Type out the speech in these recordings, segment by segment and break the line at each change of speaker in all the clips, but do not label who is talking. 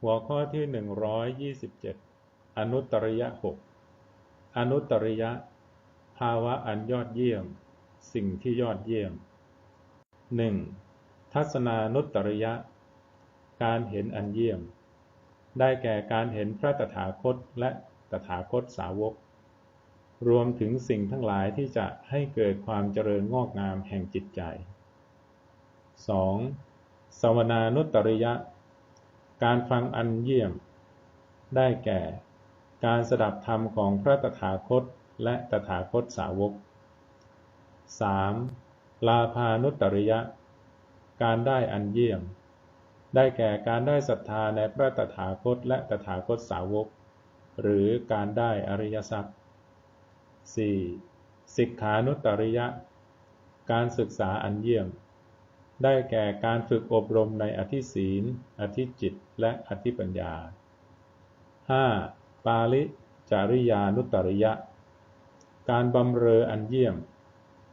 หัวข้อที่127อนุตริยะหกอนุตริยะ ภาวะอันยอดเยี่ยม สิ่งที่ยอดเยี่ยม 1. ทัศนานุตริยะ การเห็นอันเยี่ยม ได้แก่การเห็นพระตถาคตและตถาคตสาวก รวมถึงสิ่งทั้งหลายที่จะให้เกิดความเจริญงอกงามแห่งจิตใจ 2. สวนานุตริยะ การฟังอันเยี่ยม ได้แก่ การสดับธรรมของพระตถาคตและตถาคตสาวก 3. ลาภานุตริยะ การได้อันเยี่ยม ได้แก่การได้ศรัทธาในพระตถาคตและตถาคตสาวก หรือการได้อริยทรัพย์ 4. สิกขานุตริยะ การศึกษาอันเยี่ยม ได้แก่การฝึกอบรมในอธิศีล อธิจิต และอธิปัญญา 5. ปาลิจาริยานุตริยะ การบำเรออันเยี่ยม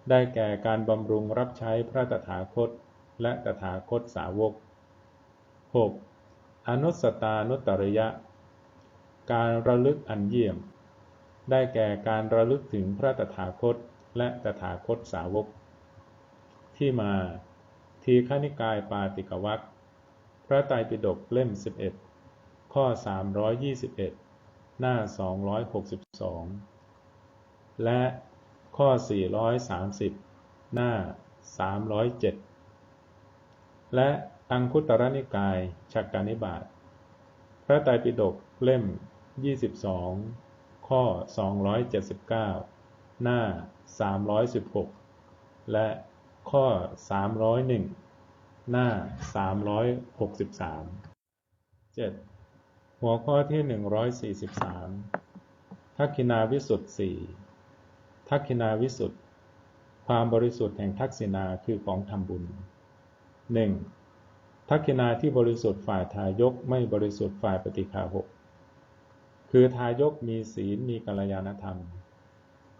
ได้แก่การบำรุงรับใช้พระตถาคต และตถาคตสาวก 6. อนุสตานุตริยะ การระลึกอันเยี่ยม ได้แก่การระลึกถึงพระตถาคต และตถาคตสาวก ที่มา ทีฆนิกายปาติกวัตรพระไตรปิฎกเล่ม 11 ข้อ 321 หน้า 262 และข้อ 430 หน้า 307 และอังคุตรนิกายฉักกานิบาตพระไตรปิฎกเล่ม 22 ข้อ 279 หน้า 316 และ ข้อ 301 หน้า 363 7. หัวข้อที่ 143 ทักขินาวิสุทธิ์สี่ทักขินาวิสุทธิ์ความบริสุทธิ์แห่งทักษิณาคือของทำบุญ 1. ทักขินาที่บริสุทธิ์ฝ่ายทายกไม่บริสุทธิ์ฝ่ายปฏิฆาหกคือทายกมีศีลมีกัลยาณธรรม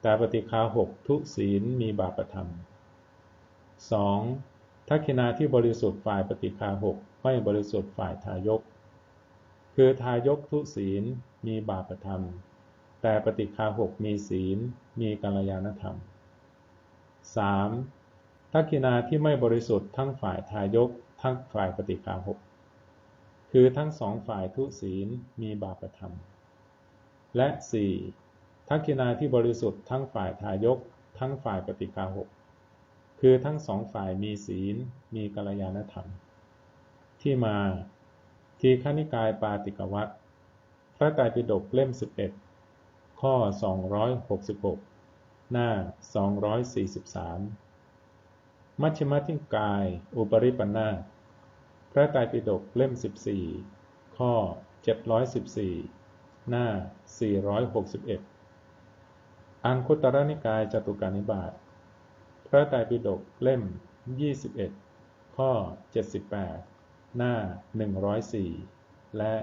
แต่ปฏิฆาหกทุศีลมีบาปธรรม 2. ทักขินาที่บริสุทธิ์ฝ่ายปฏิฆาหกไม่บริสุทธิ์ฝ่ายทายก คือทายกทุศีลมีบาปธรรม แต่ปฏิฆาหกมีศีล มีกัลยาณธรรม 3. ทักขินาที่ไม่บริสุทธิ์ทั้งฝ่ายทายก ทั้งฝ่ายปฏิฆาหกคือทั้งสองฝ่ายทุศีลมีบาปธรรม และ 4. ทักขินาที่บริสุทธิ์ทั้งฝ่ายทายก ทั้งฝ่ายปฏิฆาหก คือทั้งสองฝ่ายมีศีล มีกัลยาณธรรม ที่มาทีฆนิกายปาติกวัตรพระไตรปิฎกเล่ม 11 ข้อ 266 หน้า 243 มัชฌิมทิกาย อุปริปันธาพระไตรปิฎกเล่ม 14 ข้อ 714 หน้า 461 อังคุตรนิกายจตุการนิบาต พระไตรปิฎกเล่ม 21 ข้อ 78 หน้า 104 และ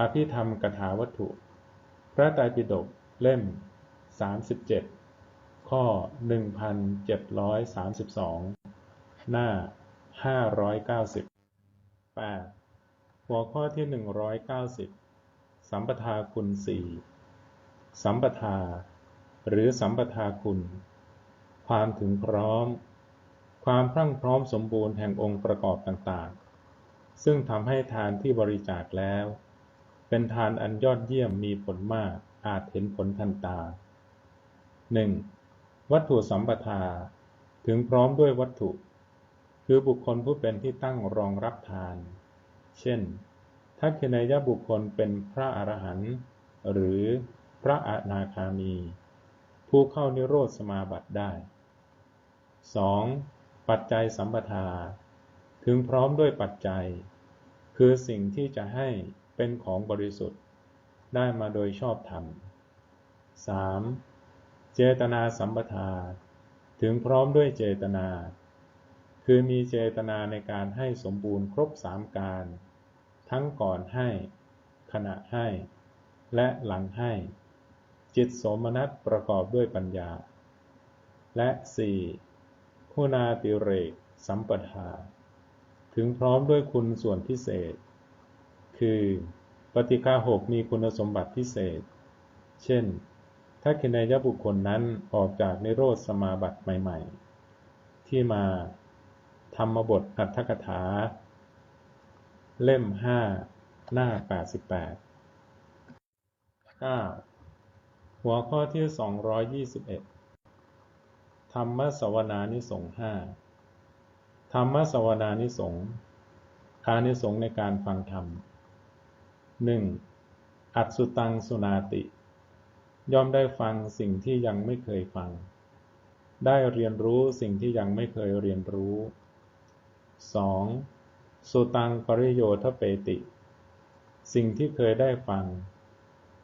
อภิธรรมกถาวัตถุ พระไตรปิฎกเล่ม 37 ข้อ 1732 หน้า 590 8. หัวข้อที่ 190 สัมปทาคุณสี่สัมปทา หรือสัมปทาคุณ ความถึงพร้อม ความพรั่งพร้อมสมบูรณ์แห่งองค์ประกอบต่างๆ ซึ่งทำให้ทานที่บริจาคแล้ว เป็นทานอันยอดเยี่ยมมีผลมากอาจเห็นผลทันตา 1. วัตถุสัมปทา ถึงพร้อมด้วยวัตถุ คือบุคคลผู้เป็นที่ตั้งรองรับทาน เช่นทักษิณายบุคคลเป็นพระอรหันต์หรือพระอนาคามี ผู้เข้านิโรธสมาบัติได้ 2. ปัจจัยสัมปทา ถึงพร้อมด้วยปัจจัย คือสิ่งที่จะให้เป็นของบริสุทธิ์ ได้มาโดยชอบธรรม 3. เจตนาสัมปทา ถึงพร้อมด้วยเจตนา คือมีเจตนาในการให้สมบูรณ์ครบสามการ ทั้งก่อนให้ ขณะให้ และหลังให้ จิตสมนัตประกอบด้วยปัญญา และ 4. คุณาติเรก สัมปทา ถึงพร้อมด้วยคุณส่วนพิเศษ คือปฏิฆาหกมีคุณสมบัติพิเศษ เช่น ถ้าคินายบุคคลนั้นออกจากนิโรธสมาบัติใหม่ ๆ ที่มาธรรมบทอัตถกถา เล่มห้าหน้า 88 9. หัวข้อที่ 221 ธรรมสวนานิสงฆ์ห้าธรรมสวนานิสงฆ์อานิสงฆ์ในการฟังธรรม 1. อัตสุตังสุนาติ ย่อมได้ฟังสิ่งที่ยังไม่เคยฟัง ได้เรียนรู้สิ่งที่ยังไม่เคยเรียนรู้ 2. สุตังปริโยทเปติ สิ่งที่เคยได้ฟัง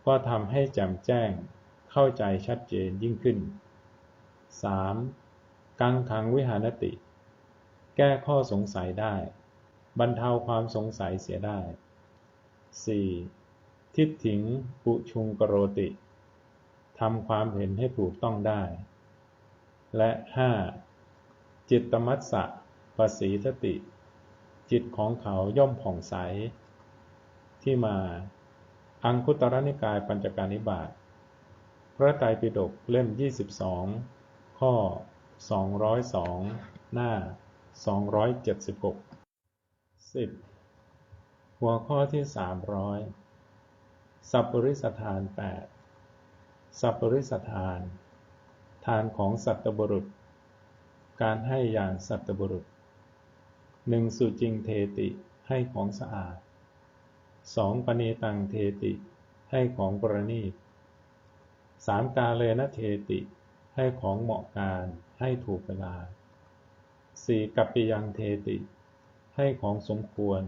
ก็ทำให้แจ่มแจ้งเข้าใจชัดเจนยิ่งขึ้น 3. กังขังวิหานติ แก้ข้อสงสัยได้ บรรเทาความสงสัยเสียได้ 4. ทิฏฐิงปุชุงกโรติทำความเห็นให้ถูกต้องได้ และ 5. จิตตมัสสะปสีทติ จิตของเขาย่อมผ่องใส ที่มา อังคุตรนิกายปัญจการนิบาตพระไตรปิฎกเล่ม 22 ข้อ 202 หน้า 276 10. หัวข้อที่ 300 สัพปริสทาน 8 สัพปริสทาน ทานของสัตบุรุษ การให้อย่างสัตบุรุษหนึ่งสุจริงเทติให้ของสะอาดสองปณีตังเทติให้ของประณีตสามกาเลนะเทติ ให้ของเหมาะการให้ถูกเวลาสี่กัปปิยังเทติ ให้ของสมควร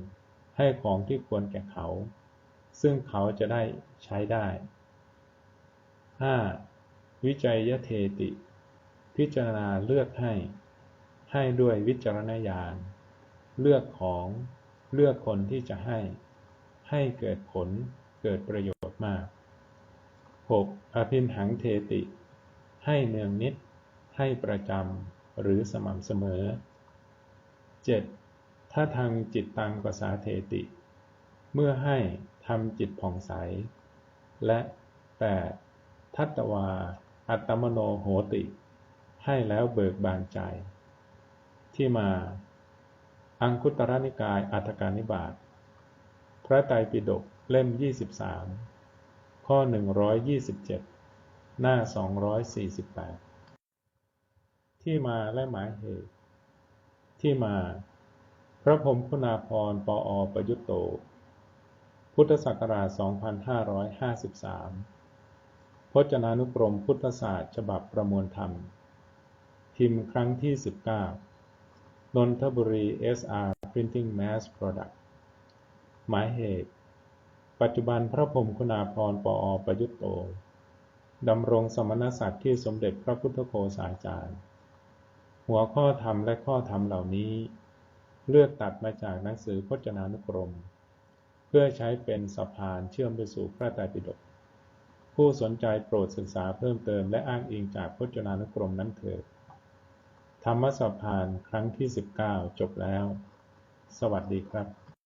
ให้ของที่ควรแก่เขา ซึ่งเขาจะได้ใช้ได้ห้าวิจัยยเทติ พิจารณาเลือกให้ ให้ด้วยวิจารณญาณ เลือกของ เลือกคนที่จะให้ ให้เกิดผล เกิดประโยชน์มาก 6. อภินหังเทติ ให้เนืองนิด ให้ประจำ หรือสม่ำเสมอ 7. ถ้าทางจิตตังภาษาเทติ เมื่อให้ทำจิตผ่องใส และ 8. ทัตตวา อัตมโนโหติ ให้แล้วเบิกบานใจ ที่มา อังคุตรนิกายอัตการนิบาตพระไตรปิฎกเล่ม 23 ข้อ 127 หน้า 248 ที่มาและหมายเหตุ ที่มา พระพรมคุณาภรณ์ปออประยุตโต พุทธศักราช 2553 พจนานุกรมพุทธศาสตร์ฉบับประมวลธรรม พิมพ์ครั้งที่ 19 นนทบุรี SR Printing Mass Product หมายเหตุ ปัจจุบันพระพรมคุณาภรณ์ปอประยุตโต ดำรงสมณศักดิ์ที่สมเด็จพระพุทธโฆษาจารย์ หัวข้อธรรมและข้อธรรมเหล่านี้ เลือกตัดมาจากหนังสือพจนานุกรม เพื่อใช้เป็นสะพานเชื่อมไปสู่พระไตรปิฎกผู้สนใจโปรดศึกษาเพิ่มเติมและอ้างอิงจากพจนานุกรมนั้นเถิดธรรมสะพานครั้งที่ 19 จบแล้ว สวัสดีครับ